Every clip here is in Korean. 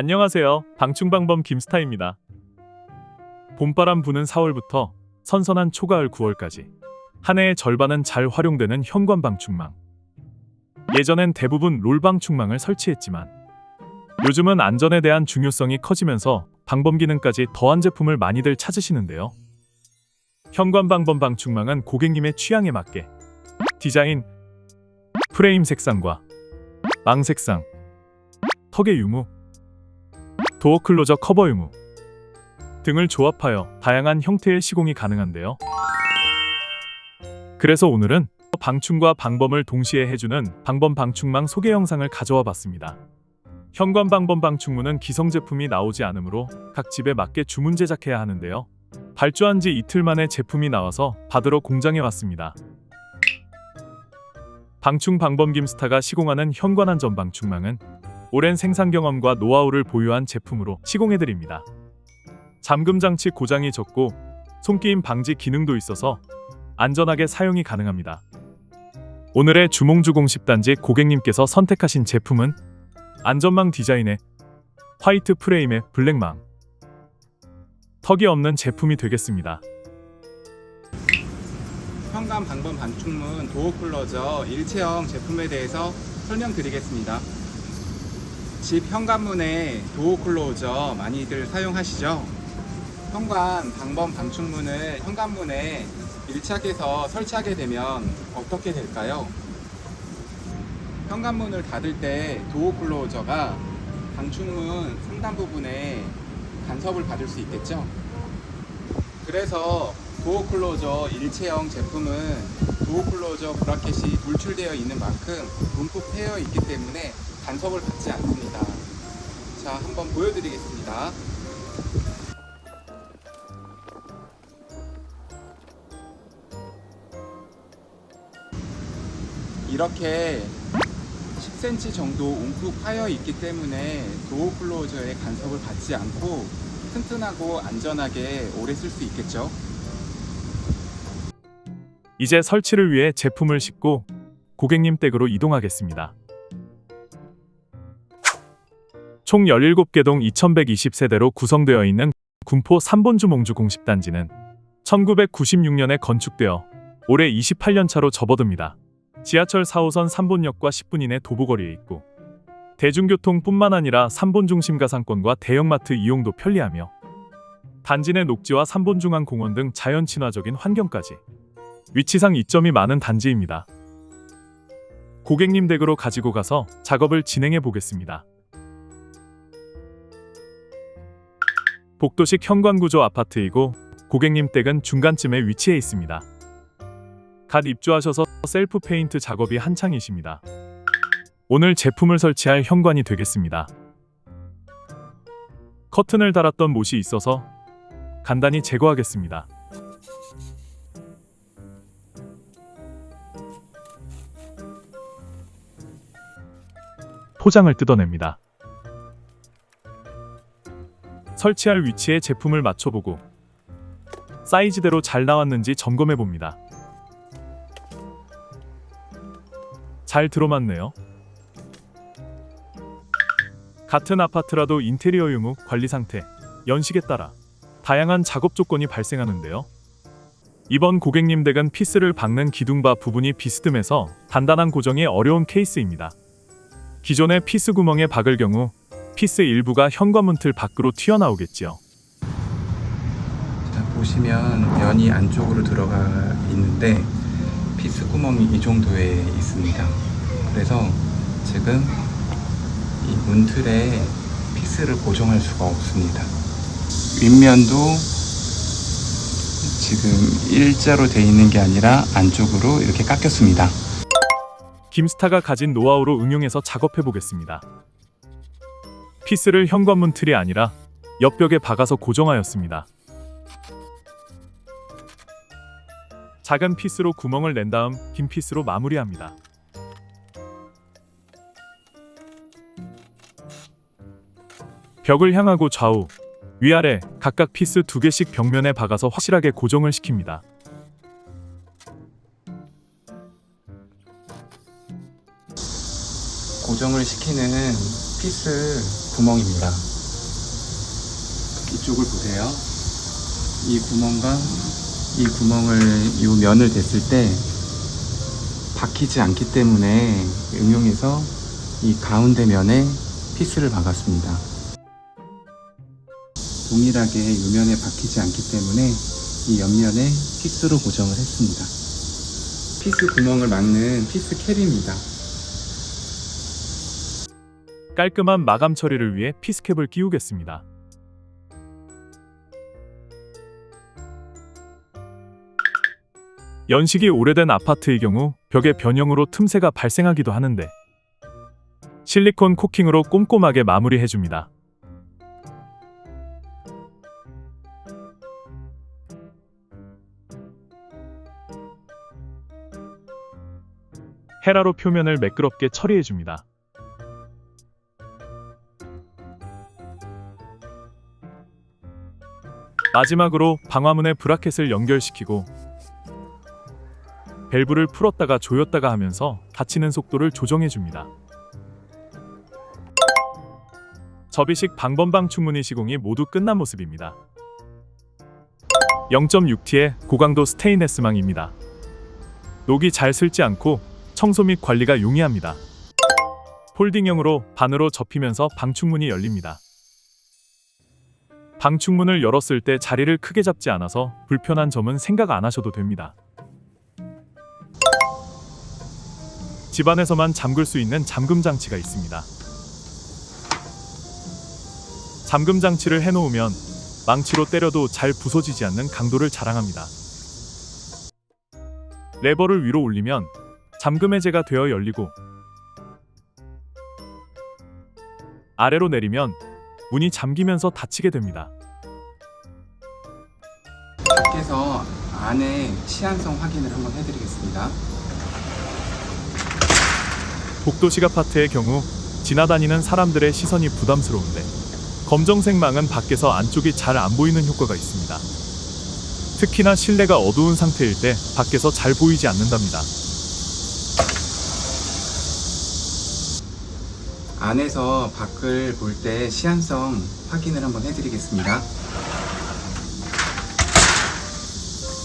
안녕하세요. 방충방범 김스타입니다. 봄바람 부는 4월부터 선선한 초가을 9월까지 한 해의 절반은 잘 활용되는 현관 방충망. 예전엔 대부분 롤 방충망을 설치했지만 요즘은 안전에 대한 중요성이 커지면서 방범 기능까지 더한 제품을 많이들 찾으시는데요. 현관 방범 방충망은 고객님의 취향에 맞게 디자인, 프레임 색상과 망 색상, 턱의 유무, 도어 클로저 커버 유무 등을 조합하여 다양한 형태의 시공이 가능한데요. 그래서 오늘은 방충과 방범을 동시에 해주는 방범 방충망 소개 영상을 가져와 봤습니다. 현관 방범 방충문은 기성 제품이 나오지 않으므로 각 집에 맞게 주문 제작해야 하는데요. 발주한 지 이틀 만에 제품이 나와서 받으러 공장에 왔습니다. 방충 방범 김스타가 시공하는 현관 안전 방충망은 오랜 생산 경험과 노하우를 보유한 제품으로 시공해드립니다. 잠금 장치 고장이 적고 손끼임 방지 기능도 있어서 안전하게 사용이 가능합니다. 오늘의 주몽주공 10단지 고객님께서 선택하신 제품은 안전망 디자인의 화이트 프레임의 블랙망 턱이 없는 제품이 되겠습니다. 현관 방범 방충문 도어 클로저 일체형 제품에 대해서 설명드리겠습니다. 집 현관문에 도어 클로저 많이들 사용하시죠? 현관 방범 방충문을 현관문에 밀착해서 설치하게 되면 어떻게 될까요? 현관문을 닫을 때 도어 클로저가 방충문 상단 부분에 간섭을 받을 수 있겠죠? 그래서 도어 클로저 일체형 제품은 도어 클로저 브라켓이 돌출되어 있는 만큼 움푹 패여 있기 때문에 간섭을 받지 않습니다. 자, 한번 보여드리겠습니다. 이렇게 10cm 정도 움푹 파여 있기 때문에 도어 클로저의 간섭을 받지 않고 튼튼하고 안전하게 오래 쓸 수 있겠죠. 이제 설치를 위해 제품을 싣고 고객님 댁으로 이동하겠습니다. 총 17개 동 2120세대로 구성되어 있는 군포 3본주 몽주 공식단지는 1996년에 건축되어 올해 28년 차로 접어듭니다. 지하철 4호선 3본역과 10분 이내 도보거리에 있고 대중교통뿐만 아니라 3본 중심 가상권과 대형마트 이용도 편리하며 단지 내 녹지와 3본 중앙 공원 등 자연 친화적인 환경까지 위치상 이점이 많은 단지입니다. 고객님 댁으로 가지고 가서 작업을 진행해 보겠습니다. 복도식 현관 구조 아파트이고 고객님 댁은 중간쯤에 위치해 있습니다. 갓 입주하셔서 셀프 페인트 작업이 한창이십니다. 오늘 제품을 설치할 현관이 되겠습니다. 커튼을 달았던 못이 있어서 간단히 제거하겠습니다. 포장을 뜯어냅니다. 설치할 위치에 제품을 맞춰보고 사이즈대로 잘 나왔는지 점검해 봅니다. 잘 들어맞네요. 같은 아파트라도 인테리어 유무, 관리 상태, 연식에 따라 다양한 작업 조건이 발생하는데요. 이번 고객님 댁은 피스를 박는 기둥바 부분이 비스듬해서 단단한 고정이 어려운 케이스입니다. 기존의 피스 구멍에 박을 경우 피스 일부가 현관문 틀 밖으로 튀어나오겠지요. 자, 보시면 면이 안쪽으로 들어가 있는데 피스 구멍이 이 정도에 있습니다. 그래서 지금 이 문틀에 피스를 고정할 수가 없습니다. 윗면도 지금 일자로 돼 있는 게 아니라 안쪽으로 이렇게 깎였습니다. 김스타가 가진 노하우로 응용해서 작업해 보겠습니다. 피스를 현관문 틀이 아니라 옆벽에 박아서 고정하였습니다. 작은 피스로 구멍을 낸 다음 긴 피스로 마무리합니다. 벽을 향하고 좌우, 위아래 각각 피스 두 개씩 벽면에 박아서 확실하게 고정을 시킵니다. 고정을 시키는 피스 구멍입니다. 이쪽을 보세요. 이 구멍과 이 구멍을 이 면을 댔을 때 박히지 않기 때문에 응용해서 이 가운데 면에 피스를 박았습니다. 동일하게 이 면에 박히지 않기 때문에 이 옆면에 피스로 고정을 했습니다. 피스 구멍을 막는 피스 캡입니다. 깔끔한 마감 처리를 위해 피스캡을 끼우겠습니다. 연식이 오래된 아파트의 경우 벽의 변형으로 틈새가 발생하기도 하는데 실리콘 코킹으로 꼼꼼하게 마무리해 줍니다. 헤라로 표면을 매끄럽게 처리해 줍니다. 마지막으로 방화문에 브라켓을 연결시키고 밸브를 풀었다가 조였다가 하면서 닫히는 속도를 조정해 줍니다. 접이식 방범방 충문이 시공이 모두 끝난 모습입니다. 0.6T의 고강도 스테인레스망입니다. 녹이 잘 슬지 않고 청소 및 관리가 용이합니다. 폴딩형으로 반으로 접히면서 방충문이 열립니다. 방충문을 열었을 때 자리를 크게 잡지 않아서 불편한 점은 생각 안 하셔도 됩니다. 집안에서만 잠글 수 있는 잠금 장치가 있습니다. 잠금 장치를 해놓으면 망치로 때려도 잘 부서지지 않는 강도를 자랑합니다. 레버를 위로 올리면 잠금 해제가 되어 열리고 아래로 내리면 문이 잠기면서 닫히게 됩니다. 밖에서 안에 시한성 확인을 한번 해드리겠습니다. 복도식 아파트의 경우 지나다니는 사람들의 시선이 부담스러운데 검정색 망은 밖에서 안쪽이 잘 안 보이는 효과가 있습니다. 특히나 실내가 어두운 상태일 때 밖에서 잘 보이지 않는답니다. 안에서 밖을 볼 때 시한성 확인을 한번 해드리겠습니다.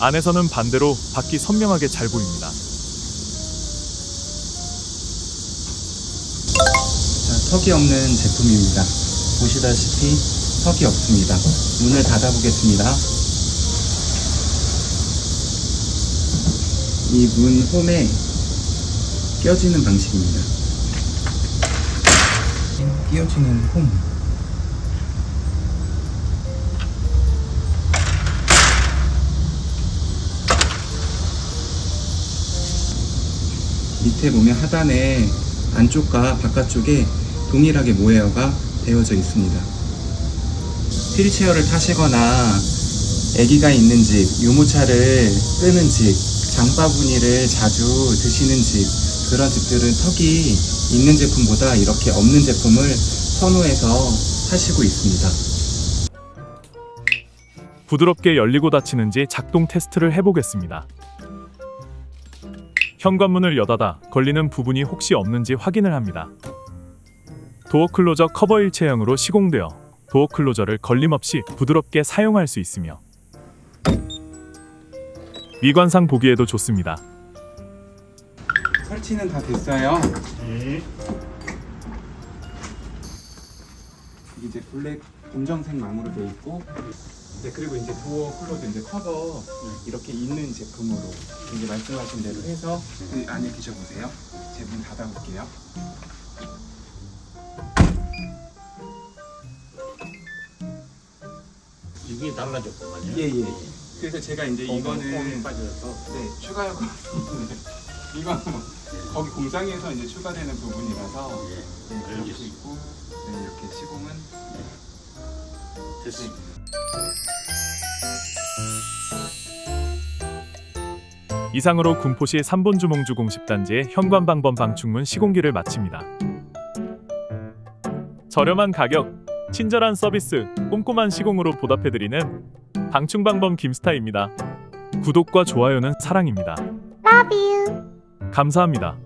안에서는 반대로 밖이 선명하게 잘 보입니다. 자, 턱이 없는 제품입니다. 보시다시피 턱이 없습니다. 문을 닫아보겠습니다. 이 문 홈에 껴지는 방식입니다. 끼워지는 홈. 밑에 보면 하단에 안쪽과 바깥쪽에 동일하게 모헤어가 되어져 있습니다. 휠체어를 타시거나 아기가 있는 집, 유모차를 끄는 집, 장바구니를 자주 드시는 집 그런 집들은 턱이 있는 제품보다 이렇게 없는 제품을 선호해서 사시고 있습니다. 부드럽게 열리고 닫히는지 작동 테스트를 해보겠습니다. 현관문을 여닫아 걸리는 부분이 혹시 없는지 확인을 합니다. 도어 클로저 커버 일체형으로 시공되어 도어 클로저를 걸림없이 부드럽게 사용할 수 있으며 미관상 보기에도 좋습니다. 설치는 다 됐어요. 이게 이제 블랙 검정색 망으로 돼 있고 이제 그리고 이제 도어 클로즈 이제 커버 이렇게 있는 제품으로 이제 말씀하신 대로 해서 그 안에 계셔보세요. 제문 닫아볼게요. 이게 달라졌구만요. 예예. 그래서 제가 이제 이거는 이 빠져서 네 추가 요금 이건 뭐 거기 공장에서 이제 추가되는 부분이라서 예, 네, 그렇게 알겠습니다. 있고 네, 이렇게 시공은 됐습니다. 이상으로 군포시 3본 주몽주 공식단지의 현관방범 방충문 시공기를 마칩니다. 저렴한 가격, 친절한 서비스, 꼼꼼한 시공으로 보답해드리는 방충방범 김스타입니다. 구독과 좋아요는 사랑입니다. 감사합니다.